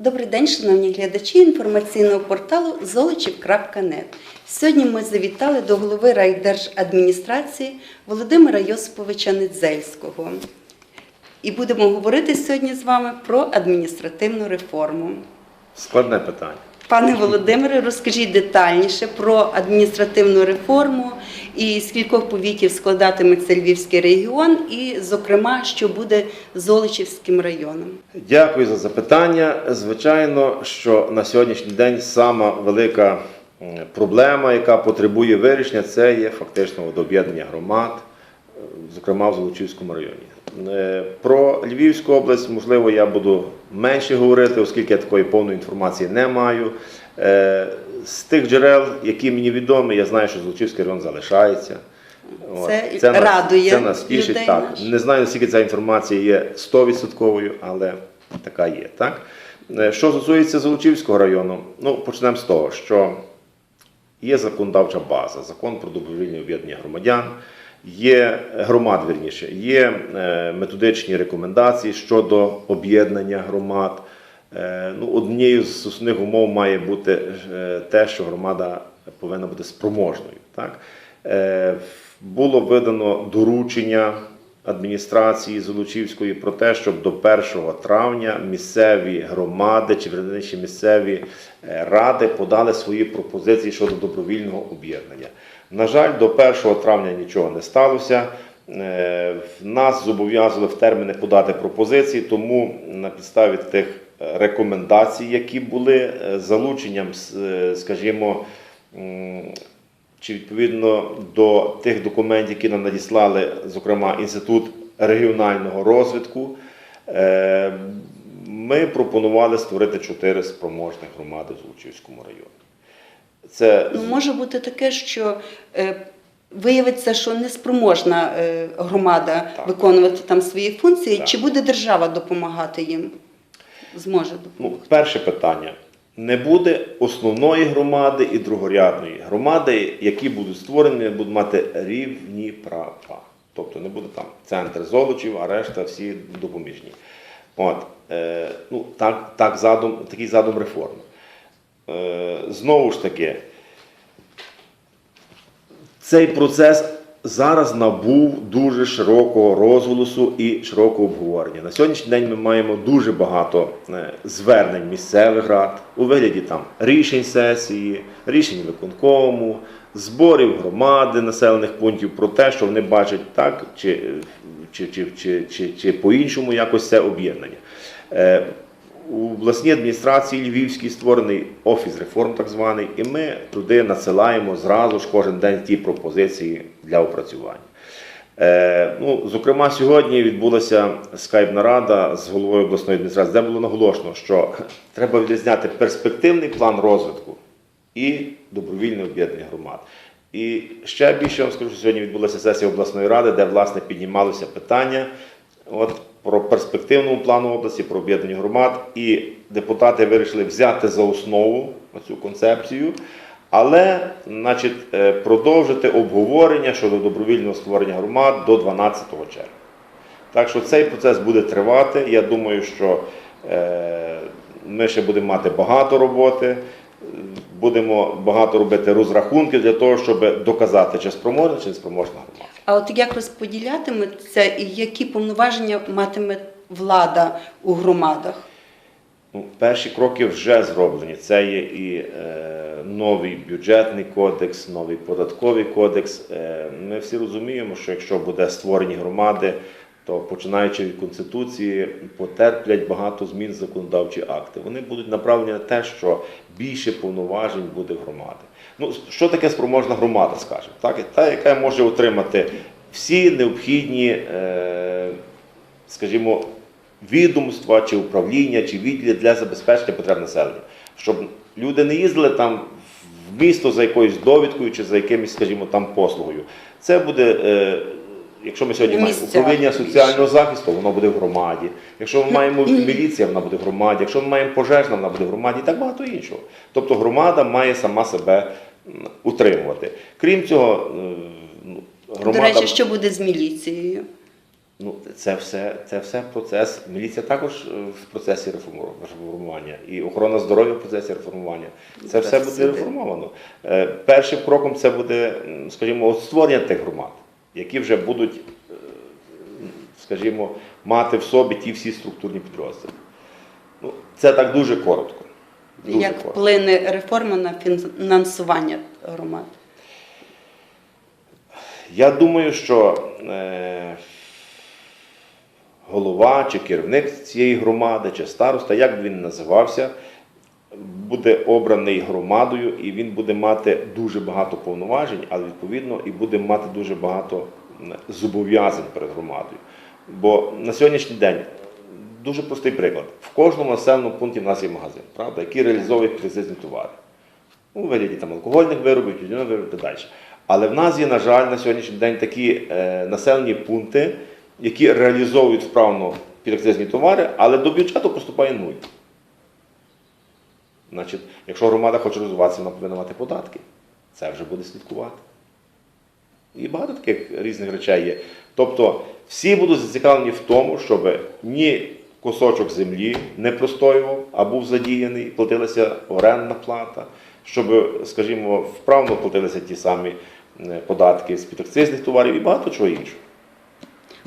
Добрий день, шановні глядачі інформаційного порталу золочів.нет. Сьогодні ми завітали до голови райдержадміністрації Володимира Йосиповича Недзельського. І будемо говорити сьогодні з вами про адміністративну реформу. Складне питання. Пане Володимире, розкажіть детальніше про адміністративну реформу і з кількох повітів складатиметься Львівський регіон, і, зокрема, що буде з Золочівським районом. Дякую за запитання. Звичайно, що на сьогоднішній день сама велика проблема, яка потребує вирішення, це є фактично об'єднання громад, е, зокрема в Золочівському районі. Е, Про Львівську область, можливо, я буду менше говорити, оскільки я такої повної інформації не маю. Е, З тих джерел, які мені відомі, я знаю, що Золочівський район залишається. Це нас- радує це нас тішить. людей Так. наших. Не знаю, наскільки ця інформація є 100%, але така є. Так? Е, Що стосується Золочівського району, ну, почнемо з того, що є законодавча база, закон про добровільне об'єднання громадян, є громад, вірніше, є е, методичні рекомендації щодо об'єднання громад. Е, Ну, однією з основних умов має бути е, те, що громада повинна бути спроможною. Так? Було видано доручення адміністрації Золочівської про те, щоб до 1 травня місцеві громади чи верніше місцеві е, ради подали свої пропозиції щодо добровільного об'єднання. На жаль, до 1 травня нічого не сталося. Е, Нас зобов'язали в терміни подати пропозиції, тому на підставі тих е, рекомендацій, які були залученням, скажімо, чи відповідно до тих документів, які нам надіслали, зокрема Інститут регіонального розвитку, е, ми пропонували створити чотири спроможних громади в Золочівському районі. Це Ну, може бути таке, що е, виявиться, що неспроможна е, громада Так. виконувати там свої функції, Так. чи буде держава допомагати їм? Зможе Ну, перше питання. Не буде основної громади і другорядної громади, які будуть створені, будуть мати рівні права. Тобто не буде там центр золочів, а решта всі допоміжні. От, е, ну, так, так задум, такий задум реформи. Е, знову ж таки, цей процес зараз набув дуже широкого розголосу і широкого обговорення. На сьогоднішній день ми маємо дуже багато е, звернень місцевих рад у вигляді там рішень сесії, рішень виконкому, зборів громади населених пунктів про те, що вони бачать так чи, чи, чи, чи, чи, чи по-іншому якось це об'єднання. У обласній адміністрації Львівській створений офіс реформ, так званий, і ми туди надсилаємо зразу ж кожен день ті пропозиції для опрацювання. Е, ну, зокрема, сьогодні відбулася скайп-нарада з головою обласної адміністрації, де було наголошено, що треба відрізняти перспективний план розвитку і добровільне об'єднання громад. І ще більше вам скажу, що сьогодні відбулася сесія обласної ради, де власне піднімалося питання от, про перспективному плану області, про об'єднання громад. І депутати вирішили взяти за основу цю концепцію, але значить, е, продовжити обговорення щодо добровільного створення громад до 12 червня. Так що цей процес буде тривати. Я думаю, що е, ми ще будемо мати багато роботи, будемо багато робити розрахунків для того, щоб доказати, чи спроможна, чи не спроможна громада. А от як розподілятиметься і які повноваження матиме влада у громадах? Ну, перші кроки вже зроблені. Це є і е, новий бюджетний кодекс, новий податковий кодекс. Е, ми всі розуміємо, що якщо буде створені громади, то починаючи від Конституції, потерплять багато змін законодавчі акти. Вони будуть направлені на те, що більше повноважень буде громади. Ну, що таке спроможна громада, скажімо, так? Та, яка може отримати всі необхідні, е, скажімо, відомства чи управління, чи відділи для забезпечення потреб населення, щоб люди не їздили там в місто за якоюсь довідкою чи за якимось, скажімо, там послугою. Це буде. Якщо ми сьогодні маємо управління соціального захисту, воно буде в громаді. Якщо ми маємо міліція, вона буде в громаді. Якщо ми маємо пожежна, вона буде в громаді і так багато іншого. Тобто громада має сама себе утримувати. Крім цього, е, ну, громада... До речі, що буде з міліцією? Ну, це все, це все процес. Міліція також е, в процесі реформування, і охорона здоров'я в процесі реформування. Це все буде реформовано. Е, Першим кроком це буде, скажімо, створення тих громад, які вже будуть, е, скажімо, мати в собі ті всі структурні підрозділи. Ну, це так дуже коротко. Дуже Як коротко. вплине реформа на фінансування громад? Я думаю, що е, голова чи керівник цієї громади, чи староста, як би він називався, буде обраний громадою і він буде мати дуже багато повноважень, але відповідно і буде мати дуже багато зобов'язань перед громадою. Бо на сьогоднішній день дуже простий приклад: в кожному населеному пункті в нас є магазин, правда, який реалізовує підакцизні товари у вигляді там, алкогольних виробів, тютюнових виробів і далі. Але в нас є, на жаль, на сьогоднішній день такі е, населені пункти, які реалізовують вправно підакцизні товари, але до бюджету поступає нуль. Значить, якщо громада хоче розвиватися, вона повинна мати податки. Це вже буде слідкувати. І багато таких різних речей є. Тобто всі будуть зацікавлені в тому, щоб ні кусочок землі не простоював, а був задіяний, платилася орендна плата, щоб, скажімо, вправно платилися ті самі е, податки з підакцизних товарів і багато чого іншого.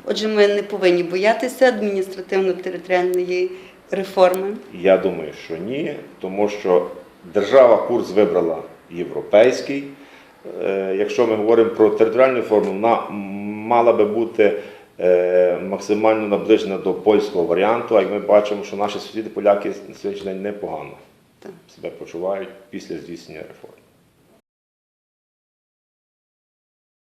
Отже, ми не повинні боятися адміністративно-територіальної реформи. Я думаю, що ні, тому що держава курс вибрала європейський. Е, Якщо ми говоримо про територіальну форму, вона мала би бути е, максимально наближена до польського варіанту, а ми бачимо, що наші сусіди поляки на сьогоднішній день непогано Так. себе почувають після здійснення реформ.